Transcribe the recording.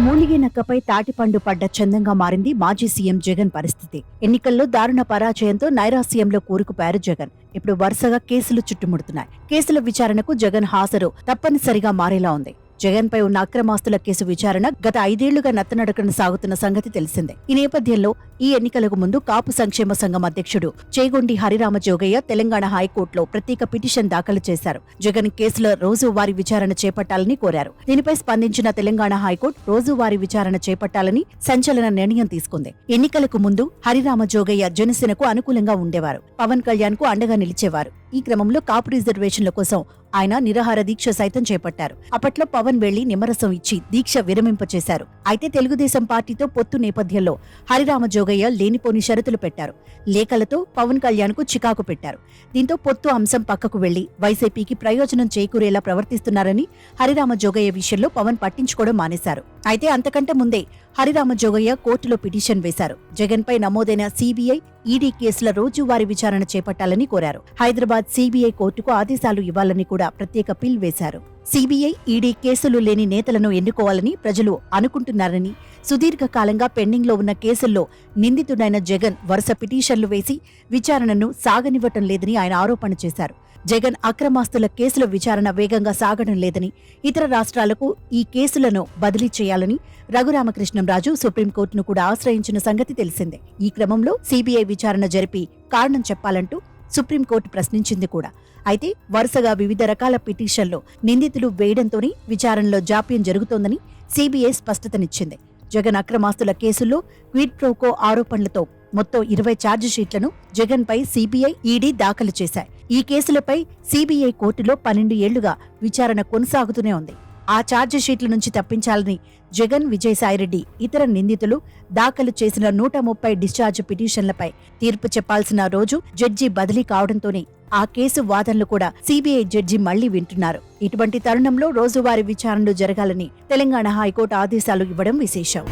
మూలిగే నక్కపై తాటిపండు పడ్డ చందంగా మారింది మాజీ సీఎం జగన్ పరిస్థితి. ఎన్నికల్లో దారుణ పరాజయంతో నైరాస్యంలో కూరుకుపోయారు జగన్. ఇప్పుడు వరుసగా కేసులు చుట్టుముడుతున్నాయి. కేసుల విచారణకు జగన్ హాజరు. తప్పనిసరిగా మారేలా ఉంది. జగన్ పై ఉన్న అక్రమాస్తుల కేసు విచారణ గత ఐదేళ్ళుగా నత్తనడకన సాగుతున్న సంగతి తెలిసిందే. ఈ నేపథ్యంలో ఈ ఎన్నికలకు ముందు కాపు సంక్షేమ సంఘం అధ్యక్షుడు చేగొండి హరిరామ జోగయ్య తెలంగాణ హైకోర్టులో ప్రత్యేక పిటిషన్ దాఖలు చేశారు. జగన్ కేసులో రోజువారీ విచారణ చేపట్టాలని కోరారు. దీనిపై స్పందించిన తెలంగాణ హైకోర్టు రోజువారీ విచారణ చేపట్టాలని సంచలన నిర్ణయం తీసుకుంది. ఎన్నికలకు ముందు హరిరామ జోగయ్య జనసేనకు అనుకూలంగా ఉండేవారు. పవన్ కళ్యాణ్కు అండగా నిలిచేవారు. ఈ క్రమంలో కాపు రిజర్వేషన్ల కోసం ఆయన నిరాహార దీక్ష సైతం చేపట్టారు. అప్పట్లో పవన్ వెళ్ళి నిమ్మరసం ఇచ్చి దీక్ష విరమింపచేశారు. అయితే తెలుగుదేశం పార్టీతో పొత్తు నేపథ్యంలో హరిరామ జోగయ్య లేనిపోని షరతులు పెట్టారు. లేఖలతో పవన్ కళ్యాణ్కు చికాకు పెట్టారు. దీంతో పొత్తు అంశం పక్కకు వెళ్ళి వైసీపీకి ప్రయోజనం చేకూరేలా ప్రవర్తిస్తున్నారని హరిరామ జోగయ్య విషయంలో పవన్ పట్టించుకోవడం మానేశారు. అయితే అంతకంటే ముందే హరిరామ జోగయ్య కోర్టులో పిటిషన్ వేశారు. జగన్ పై నమోదైన సీబీఐ ఈడీ కేసుల రోజువారీ విచారణ చేపట్టాలని కోరారు. హైదరాబాద్ సీబీఐ కోర్టుకు ఆదేశాలు ఇవ్వాలని కూడా ప్రత్యేక పిల్ వేశారు. సీబీఐ ఈడీ కేసులు లేని నేతలను ఎన్నుకోవాలని ప్రజలు అనుకుంటున్నారని సుదీర్ఘకాలంగా పెండింగ్లో ఉన్న కేసుల్లో నిందితుడైన జగన్ వరుస పిటిషన్లు వేసి విచారణను సాగనివ్వటం లేదని ఆయన ఆరోపణ చేశారు. జగన్ అక్రమాస్తుల కేసుల విచారణ వేగంగా సాగడం లేదని ఇతర రాష్ట్రాలకు ఈ కేసులను బదిలీ చేయాలని రఘురామకృష్ణంరాజు సుప్రీంకోర్టును కూడా ఆశ్రయించిన సంగతి తెలిసిందే. ఈ క్రమంలో సీబీఐ విచారణ జరిపి కారణం చెప్పాలంటూ సుప్రీంకోర్టు ప్రశ్నించింది కూడా. అయితే వరుసగా వివిధ రకాల పిటిషన్లు నిందితులు వేయడంతోనే విచారణలో జాప్యం జరుగుతోందని సీబీఐ స్పష్టతనిచ్చింది. జగన్ అక్రమాస్తుల కేసుల్లో క్విడ్ ప్రోకో ఆరోపణలతో మొత్తం ఇరవై ఛార్జిషీట్లను జగన్ పై సిబిఐ ఈడీ దాఖలు చేశాయి. ఈ కేసులపై సిబిఐ కోర్టులో పన్నెండు ఏళ్ళుగా విచారణ కొనసాగుతూనే ఉంది. ఆ ఛార్జిషీట్ల నుంచి తప్పించాలని జగన్ విజయసాయిరెడ్డి ఇతర నిందితులు దాఖలు చేసిన నూట ముప్పై డిశ్చార్జ్ పిటిషన్లపై తీర్పు చెప్పాల్సిన రోజు జడ్జి బదిలీ కావడంతోనే ఆ కేసు వాదనలు కూడా సిబిఐ జడ్జి మళ్ళీ వింటున్నారు. ఇటువంటి తరుణంలో రోజువారీ విచారణలు జరగాలని తెలంగాణ హైకోర్టు ఆదేశాలు ఇవ్వడం విశేషం.